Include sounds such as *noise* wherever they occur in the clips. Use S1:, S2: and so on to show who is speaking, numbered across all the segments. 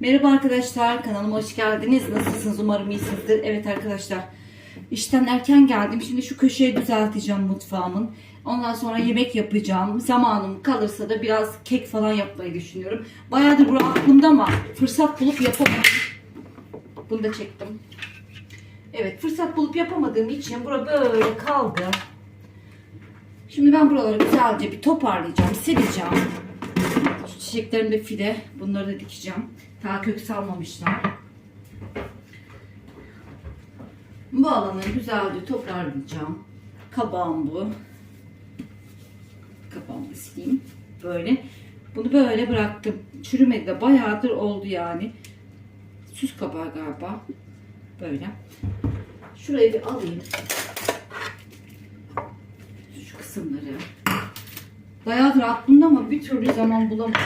S1: Merhaba arkadaşlar, kanalıma hoş geldiniz. Nasılsınız? Umarım iyisinizdir. Evet arkadaşlar, işten erken geldim. Şimdi şu köşeyi düzelteceğim mutfağımın. Ondan sonra yemek yapacağım. Zamanım kalırsa da biraz kek falan yapmayı düşünüyorum. Bayağıdır bu aklımda ama fırsat bulup yapamadım. Bunu da çektim. Evet, fırsat bulup yapamadığım için bura böyle kaldı. Şimdi ben buraları güzelce bir toparlayacağım, sileceğim. Şu çiçeklerim de fide. Bunları da dikeceğim. Daha kök salmamışlar. Bu alanı güzelce toparlayacağım. Kabağım bu. Kabağımı sileyim. Böyle. Bunu böyle bıraktım. Çürümedi de bayağıdır oldu yani. Süs kabağı galiba. Böyle. Şurayı bir alayım. Şu kısımları. Bayağıdır aklımda ama bir türlü zaman bulamadım.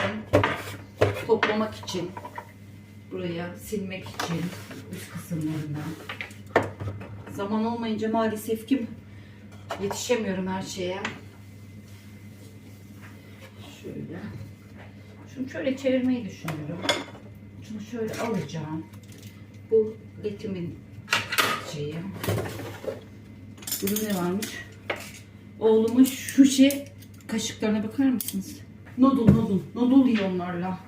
S1: Toplamak için. Buraya silmek için. Üst kısımlarından. Zaman olmayınca maalesef ki yetişemiyorum her şeye. Şöyle. Şunu şöyle çevirmeyi düşünüyorum. Şunu şöyle alacağım. Bu letimin şeyi. Burada ne varmış? Oğlumun şu şey kaşıklarına bakar mısınız? Noodle noodle. Noodle yiyor onlarla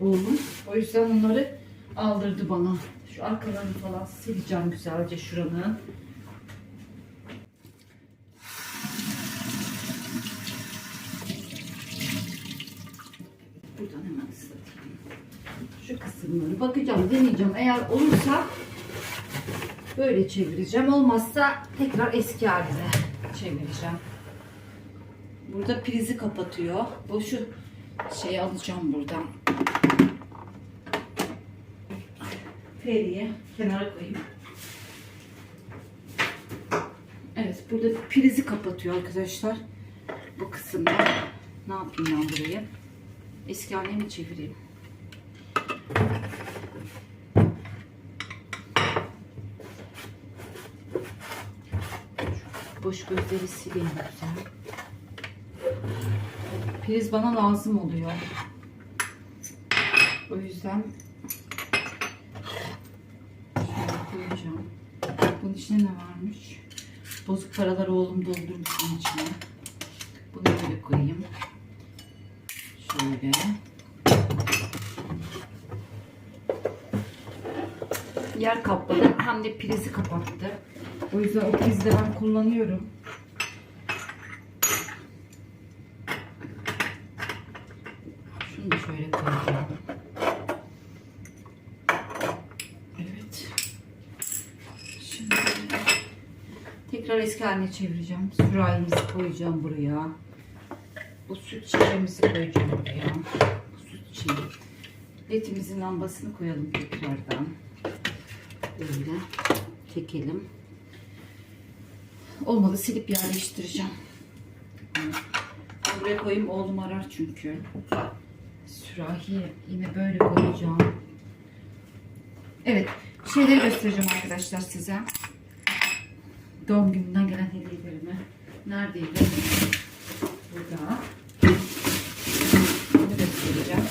S1: oğlum. O yüzden onları aldırdı bana. Şu arkalarını falan sileceğim güzelce şuranın. Buradan hemen ıslatayım. Şu kısımları bakacağım, deneyeceğim. Eğer olursa böyle çevireceğim. Olmazsa tekrar eski haline çevireceğim. Burada prizi kapatıyor. Bu şu şeyi alacağım buradan. Feriye kenara koyayım. Evet burada prizi kapatıyor arkadaşlar. Bu kısımda. Ne yapayım ben burayı? Eski haline mi çevireyim? Boş gözleri sileyim güzel. Priz bana lazım oluyor. O yüzden şöyle koyacağım. Bunun içine ne varmış? Bozuk paraları oğlum doldurmuş bunun içine. Bunu böyle koyayım. Şöyle. Yer kapladı hem de prizi kapattı. O yüzden o prizi de ben kullanıyorum. Şunu da şöyle koyacağım. Evet. Şimdi tekrar eski haline çevireceğim. Sürahimizi koyacağım buraya. Bu süt şişemizi koyacağım buraya. Bu süt şeyi. Ledimizin lambasını koyalım tekrardan. Böyle çekelim. Olmadı silip yerleştireceğim. Buraya koyayım oğlum arar çünkü. Sürahi yine böyle koyacağım. Evet şeyleri göstereceğim arkadaşlar size. Doğum gününden gelen hediyelerimi. Neredeydi? Burada. Bunu göstereceğim.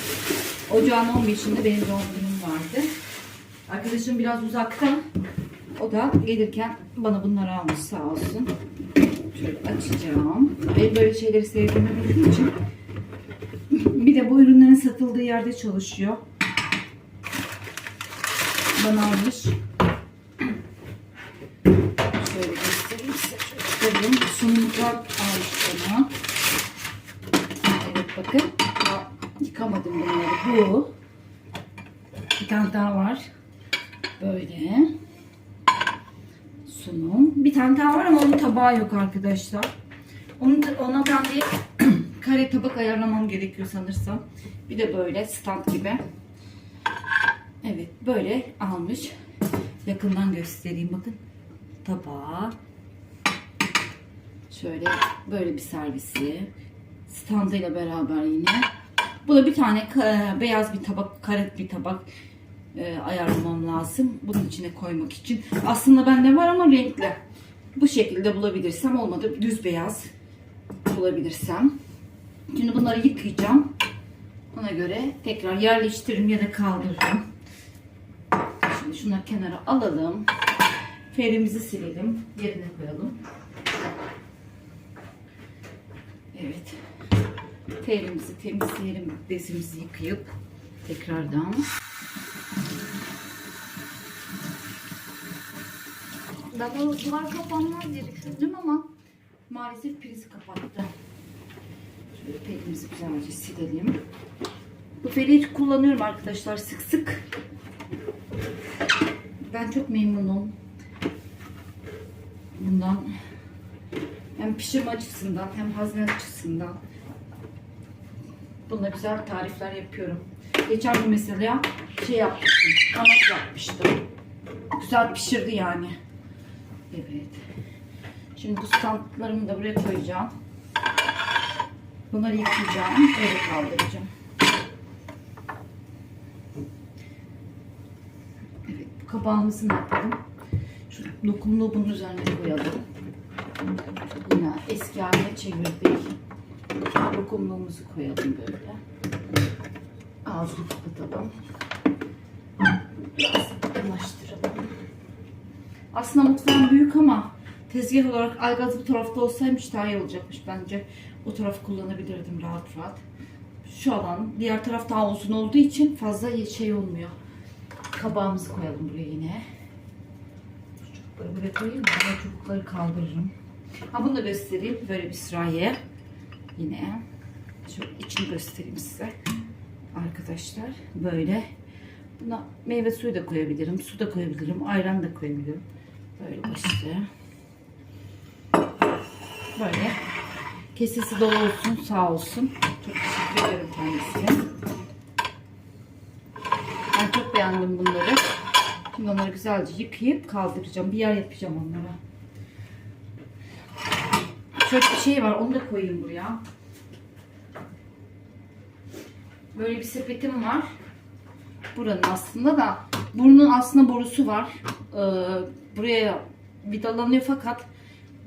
S1: Ocağın 15'inde benim doğum günüm vardı. Arkadaşım biraz uzakta. O da gelirken bana bunları almış sağ olsun. Şöyle açacağım. Ben böyle şeyleri sevdiğimi bildiğim için. Bir de bu ürünlerin satıldığı yerde çalışıyor. Bana almış. Şöyle göstereyim size. Şöyle çıkarayım. Sunumluklar almış bana. Evet bakın. Daha yıkamadım bunları. Bu. Bir tane daha var. Böyle sunum. Bir tane daha var ama onun tabağı yok arkadaşlar. Onun, ona ben bir *clears throat* kare tabak ayarlamam gerekiyor sanırsam. Bir de böyle stand gibi. Evet böyle almış. Yakından göstereyim bakın. Tabağı. Şöyle böyle bir servisi. Standıyla beraber yine. Bu da bir tane ka- beyaz bir tabak, kare bir tabak e, ayarlamam lazım. Bunun içine koymak için. Aslında bende var ama renkli. Bu şekilde bulabilirsem olmadı düz beyaz bulabilirsem. Şimdi bunları yıkayacağım. Ona göre tekrar yerleştiririm ya da kaldırırım. Şimdi şunları kenara alalım. Ferimizi silelim. Yerine koyalım. Evet. Ferimizi temizleyelim. Bezimizi yıkayıp tekrardan. Ben o duvar kapanmaz diye düşündüm ama maalesef prizi kapattı. Şöyle pelimizi güzelce silelim. Bu feri hiç kullanıyorum arkadaşlar sık sık. Ben çok memnunum. Bundan hem pişirme açısından hem hazne açısından Bununla güzel tarifler yapıyorum. Geçen gün mesela şey yapmıştım. Kanat yapmıştım. Güzel pişirdi yani. Evet. Şimdi bu standlarımı da buraya koyacağım. Bunları yıkayacağım. Öyle kaldıracağım. Evet. Bu kabağımızı ne yapalım? Şu dokumluğu bunun üzerine koyalım. Yine eski haline çevirdik. Dokumluğumuzu koyalım böyle. Ağzını kapatalım. Biraz yakınlaştıralım. Aslında mutfağım büyük ama tezgah olarak aygaz bu tarafta olsaymış daha iyi olacakmış bence. O tarafı kullanabilirdim rahat rahat. Şu alan diğer taraf daha uzun olduğu için fazla şey olmuyor. Kabağımızı koyalım buraya yine. Çubukları buraya koyayım? Ben çubukları kaldırırım. Ha bunu da göstereyim. Böyle bir sıraya. Yine. Şöyle içini göstereyim size. Arkadaşlar böyle. Buna meyve suyu da koyabilirim. Su da koyabilirim. Ayran da koyabilirim. Böyle başlı. Böyle. Kesesi dolu olsun. Sağ olsun. Çok teşekkür ederim kendisine. Ben çok beğendim bunları. Şimdi onları güzelce yıkayıp kaldıracağım. Bir yer yapacağım onlara. Şöyle bir şey var. Onu da koyayım buraya. Böyle bir sepetim var. Buranın aslında da burnun aslında borusu var. Ee, buraya vidalanıyor fakat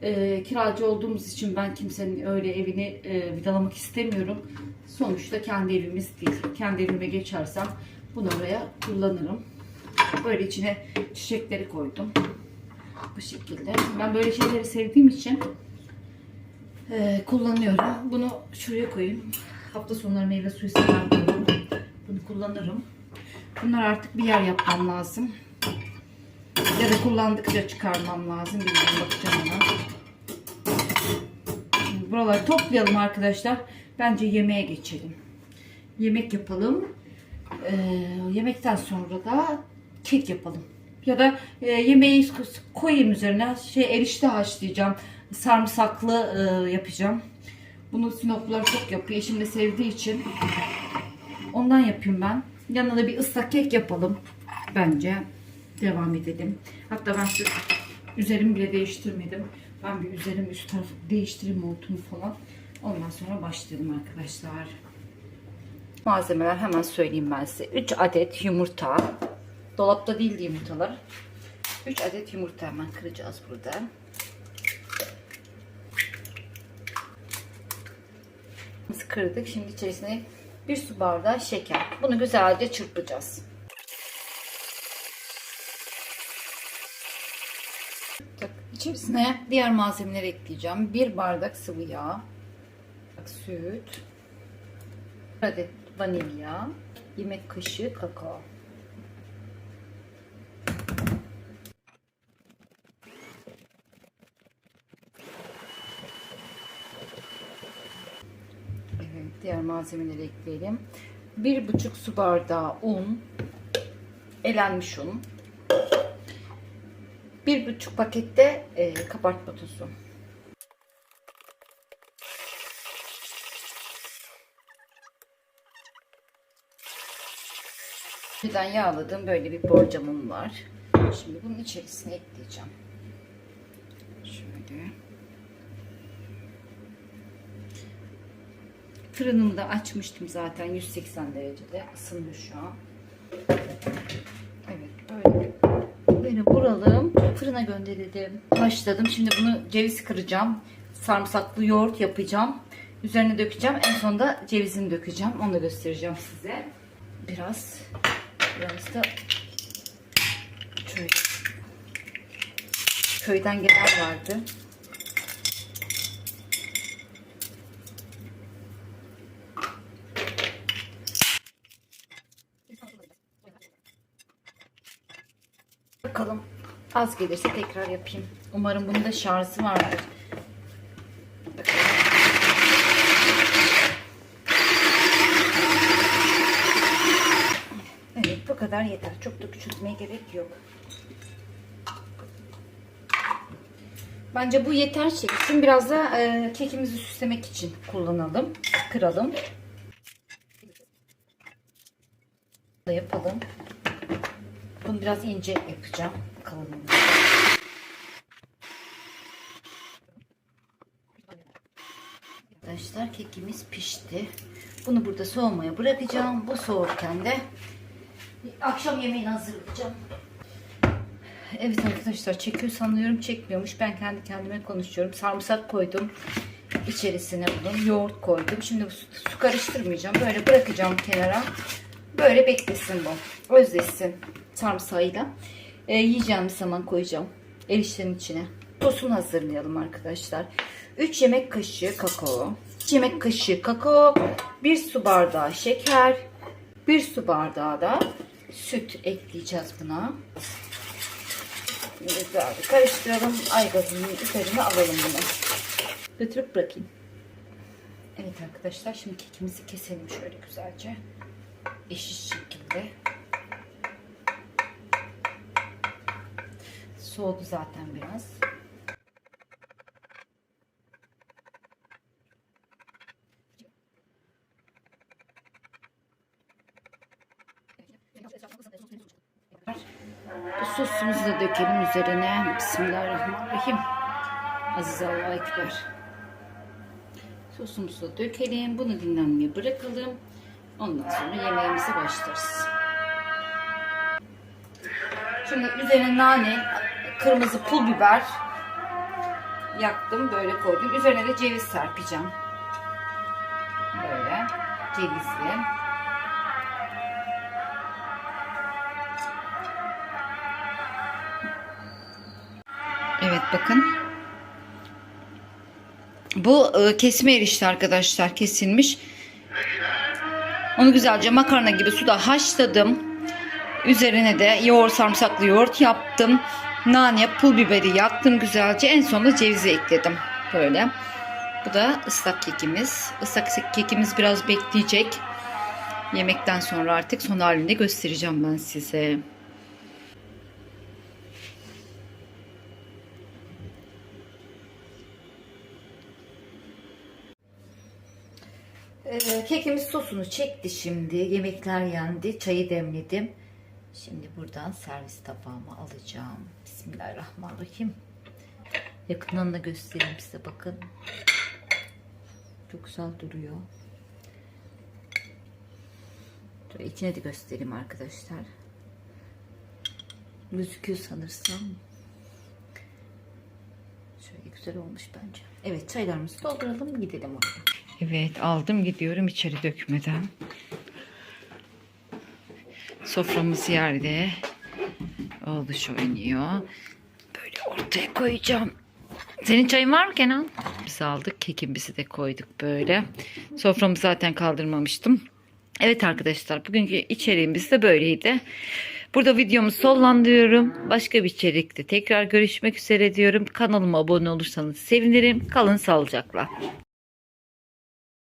S1: e, kiracı olduğumuz için ben kimsenin öyle evini e, vidalamak istemiyorum. Sonuçta kendi evimiz değil. Kendi evime geçersem bunu oraya kullanırım. Böyle içine çiçekleri koydum. Bu şekilde. Ben böyle şeyleri sevdiğim için e, kullanıyorum. Bunu şuraya koyayım. Hafta sonları meyve suyu sever koyuyorum. Bunu kullanırım. Bunlar artık bir yer yapmam lazım. Ya da kullandıkça çıkarmam lazım. Bilmiyorum bakacağım ona. Buraları toplayalım arkadaşlar. Bence yemeğe geçelim. Yemek yapalım. Ee, yemekten sonra da kek yapalım. Ya da e, yemeği koyayım üzerine. Şey erişte haşlayacağım. Sarımsaklı e, yapacağım. Bunu Sinoplular çok yapıyor. Eşim de sevdiği için. Ondan yapayım ben. Yanına da bir ıslak kek yapalım. Bence. Devam edelim. Hatta ben şu üzerimi bile değiştirmedim. Ben bir üzerim üst tarafı değiştireyim montumu falan. Ondan sonra başlayalım arkadaşlar. Malzemeler hemen söyleyeyim ben size. 3 adet yumurta. Dolapta değildi yumurtalar. 3 adet yumurta hemen kıracağız burada. Kırdık. Şimdi içerisine bir su bardağı şeker. Bunu güzelce çırpacağız. İçerisine diğer malzemeleri ekleyeceğim. Bir bardak sıvı yağ, süt, bir adet vanilya, yemek kaşığı kakao. Evet, diğer malzemeleri ekleyelim. Bir buçuk su bardağı un, elenmiş un, bir buçuk pakette e, kabartma tozu. Birden yağladığım böyle bir borcamım var. Şimdi bunun içerisine ekleyeceğim. Şöyle. Fırınımı da açmıştım zaten 180 derecede ısındı şu an. Evet böyle böyle buralım fırına gönderelim. Başladım. Şimdi bunu ceviz kıracağım. Sarımsaklı yoğurt yapacağım. Üzerine dökeceğim. En sonunda cevizini dökeceğim. Onu da göstereceğim size. Biraz biraz da Şöyle. Köyden gelen vardı. Bakalım az gelirse tekrar yapayım. Umarım bunun da şarjı vardır. Evet bu kadar yeter. Çok da küçültmeye gerek yok. Bence bu yeter çeksin. Biraz da e, kekimizi süslemek için kullanalım. Kıralım. Da yapalım. Bunu biraz ince yapacağım. Kalınlığını. Arkadaşlar kekimiz pişti. Bunu burada soğumaya bırakacağım. Bu soğurken de akşam yemeğini hazırlayacağım. Evet arkadaşlar çekiyor sanıyorum çekmiyormuş. Ben kendi kendime konuşuyorum. Sarımsak koydum içerisine bunun. Yoğurt koydum. Şimdi su, su karıştırmayacağım. Böyle bırakacağım kenara. Böyle beklesin bu. Özleşsin sarımsağıyla. Ee, yiyeceğim zaman koyacağım. Eriştenin içine. Sosunu hazırlayalım arkadaşlar. 3 yemek kaşığı kakao. 2 yemek kaşığı kakao. 1 su bardağı şeker. 1 su bardağı da süt ekleyeceğiz buna. Güzel karıştıralım. Ay gazının üzerine alalım bunu. Götürüp bırakayım. Evet arkadaşlar şimdi kekimizi keselim şöyle güzelce. Eşit şekilde. Soğudu zaten biraz. Sosumuzu da dökelim üzerine. Bismillahirrahmanirrahim. Aziz Allah Ekber. Sosumuzu da dökelim. Bunu dinlenmeye bırakalım. Ondan sonra yemeğimize başlarız. Şimdi üzerine nane, kırmızı pul biber yaktım. Böyle koydum. Üzerine de ceviz serpeceğim. Böyle cevizli. Evet bakın. Bu e, kesme erişte arkadaşlar kesilmiş. Onu güzelce makarna gibi suda haşladım. Üzerine de yoğurt sarımsaklı yoğurt yaptım. Nane, pul biberi yaktım güzelce. En sonunda cevizi ekledim. Böyle. Bu da ıslak kekimiz. Islak kekimiz biraz bekleyecek. Yemekten sonra artık son halinde göstereceğim ben size. Ee, kekimiz sosunu çekti şimdi. Yemekler yendi. Çayı demledim. Şimdi buradan servis tabağıma alacağım. Bismillahirrahmanirrahim. Yakından da göstereyim size bakın. Çok güzel duruyor. Şöyle içine de göstereyim arkadaşlar. Gözüküyor sanırsam. Şöyle güzel olmuş bence. Evet çaylarımızı dolduralım gidelim oraya. Evet aldım gidiyorum içeri dökmeden. Soframız yerde. Oğluş oynuyor. Böyle ortaya koyacağım. Senin çayın var mı Kenan? Biz aldık. Kekimizi de koyduk böyle. Soframı zaten kaldırmamıştım. Evet arkadaşlar bugünkü içeriğimiz de böyleydi. Burada videomu sonlandırıyorum. Başka bir içerikte tekrar görüşmek üzere diyorum. Kanalıma abone olursanız sevinirim. Kalın sağlıcakla.